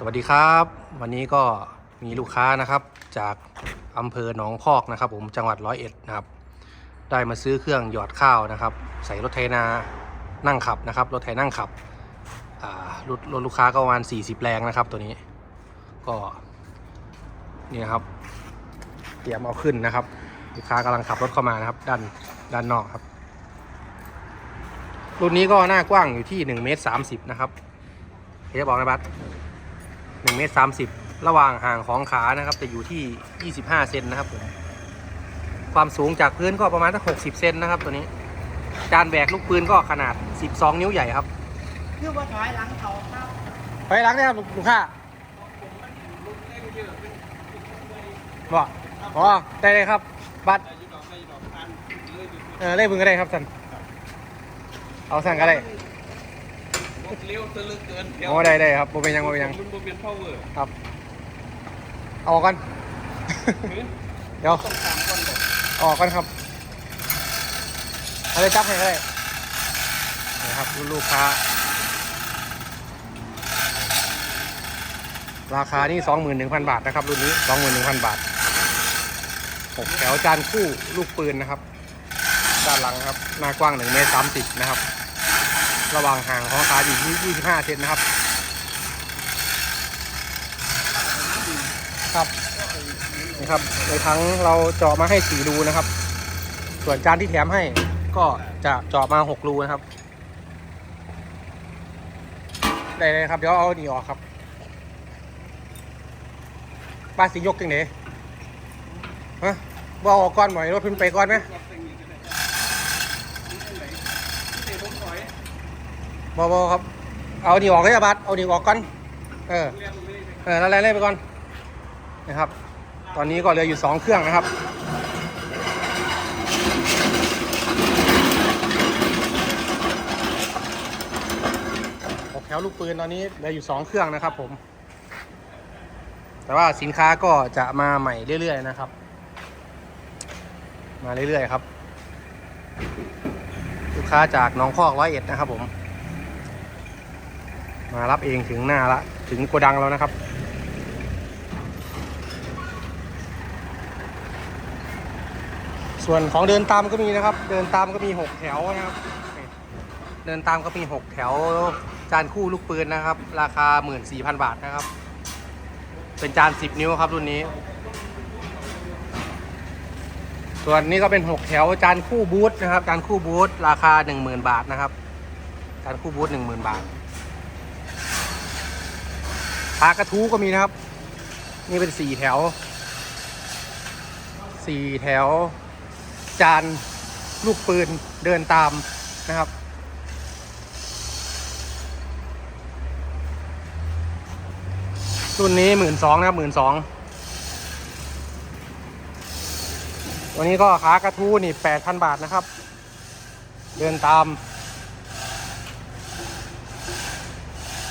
สวัสดีครับ วันนี้ก็มีลูกค้านะครับจากอำเภอหนองพอกนะครับผมจังหวัดร้อยเอ็ดนะครับ ได้มาซื้อเครื่องหยอดข้าวนะครับ ใส่รถไถนานั่งขับนะครับ รถไถนั่งขับรถรถลูกค้าก็ประมาณ 40 แรงนะครับ ตัวนี้ก็นี่นะครับ เตรียมเอาขึ้นนะครับ ลูกค้ากำลังขับรถเข้ามานะครับ ด้านด้านนอกครับ รุ่นนี้ก็หน้ากว้างอยู่ที่1เมตร30นะครับเฮียบอกนะบัส 1เมตร30 ระหว่างห่างของขานะครับ จะอยู่ที่ 25 เซนนะครับผมความสูงจากพื้นก็ประมาณสัก60 เซนนะครับ ตัวนี้ จานแบกลูกปืนก็ขนาด 12 นิ้วใหญ่ครับคือว่าถอยหลังเขาครับไปล้างได้ครับลูกค้าบอกอ๋อได้เลยครับ บัตรเออเล่บึงก็ได้ครับสันเอาสั่งก็ได้ เร็วตะลึกเกินเดี๋ยวโอ้ได้ได้ครับโมเป็นหยังโมเป็นหยัง มันบ่เป็น power ครับ เอาออกก่อนเดี๋ยว ต้องตามก่อนบอกออกก่อนครับเอาเลยจับให้เลยนี่ครับลูกค้า ราคานี่21,000 บาทนะครับ รุ่นนี้ 21,000 บาทหกแถวจานคู่ลูกปืนนะครับ ด้านหลังครับ หน้ากว้าง1เมตร30นะครับ ระหว่างห่างของขาอยู่ที่25 เซนนะครับ ครับนี่ครับในทั้งเราเจาะมาให้สี่รูนะครับ ส่วนจานที่แถมให้ก็จะเจาะมาหกรูนะครับได้เลยครับเดี๋ยวเอาหนีออกครับป้าสียกจังไหนฮะว่าออกก่อนหน่อยรถพิ่นไปก่อนไหม บอบอครับ เอานี่ออกให้อาบัดเอานี่ออกก่อน เออ เออแล้วไล่ไปก่อน นะครับ ตอนนี้ก็เหลืออยู่2เครื่องนะครับหกแถวลูกปืนตอนนี้เหลืออยู่2เครื่องนะครับผม แต่ว่าสินค้าก็จะมาใหม่เรื่อยๆนะครับ มาเรื่อยๆครับ ลูกค้าจากน้องคอกร้อยเอ็ดนะครับผม มารับเองถึงหน้าละ ถึงโกดังแล้วนะครับ ส่วนของเดินตามก็มีนะครับ เดินตามก็มี 6 แถวนะครับ เดินตามก็มี 6 แถว จานคู่ลูกปืนนะครับ ราคา 14,000 บาทนะครับ เป็นจาน 10 นิ้วครับรุ่นนี้ ส่วนนี้ก็เป็น 6 แถวจานคู่บูทนะครับ จานคู่บูทราคา 10,000 บาทนะครับ จานคู่บูท10,000 บาท พากระทู้ก็มีนะครับ นี่เป็น4แถว4แถว จานลูกปืนเดินตามนะครับ รุ่นนี้หมื่นสองนะครับหมื่นสองตัวนี้ก็ขากระทู้นี่แปดพันบาทนะครับ เดินตาม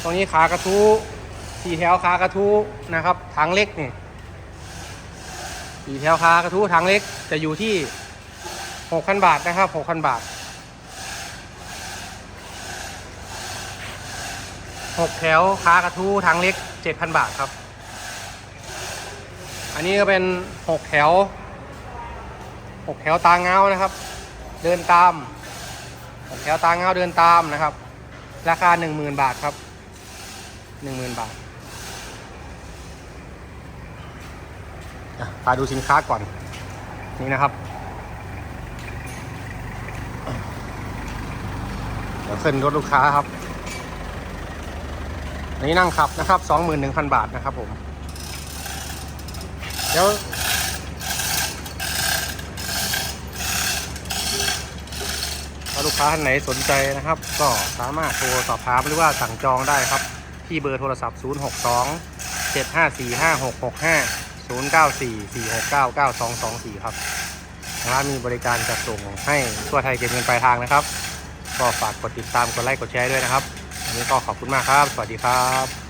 ตรงนี้ขากระทู้ สี่แถวขากระทู้นะครับถังเล็กนี่สี่แถวขากระทู้ถังเล็กจะอยู่ที่6,000บาทนะครับ6,000บาท6แถวค้ากระทู้ทางเล็ก7,000บาทครับ อันนี้ก็เป็น6แถว6แถวตาเงานะครับ เดินตาม6แถวตาเงาเดินตามนะครับ ราคา10,000บาทครับ10,000บาทอะ พาดูสินค้าก่อน นี่นะครับ เดี๋ยวขึ้นรถลูกค้าครับนนี้นั่งขับนะครับ 21,000 บาทนะครับผม เดี๋ยวถ้าลูกค้าท่านไหนสนใจนะครับ ก็สามารถโทรสอบถามหรือว่าสั่งจองได้ครับ ที่เบอร์โทรศัพท์ 062 754 094 469 9224 ครับทางร้านมีบริการจัดส่งให้ทั่วไทยเก็บเงินปลายทางนะครับ ก็ฝากกดติดตามกดไลค์กดแชร์ด้วยนะครับวันนี้ก็ขอบคุณมากครับ สวัสดีครับ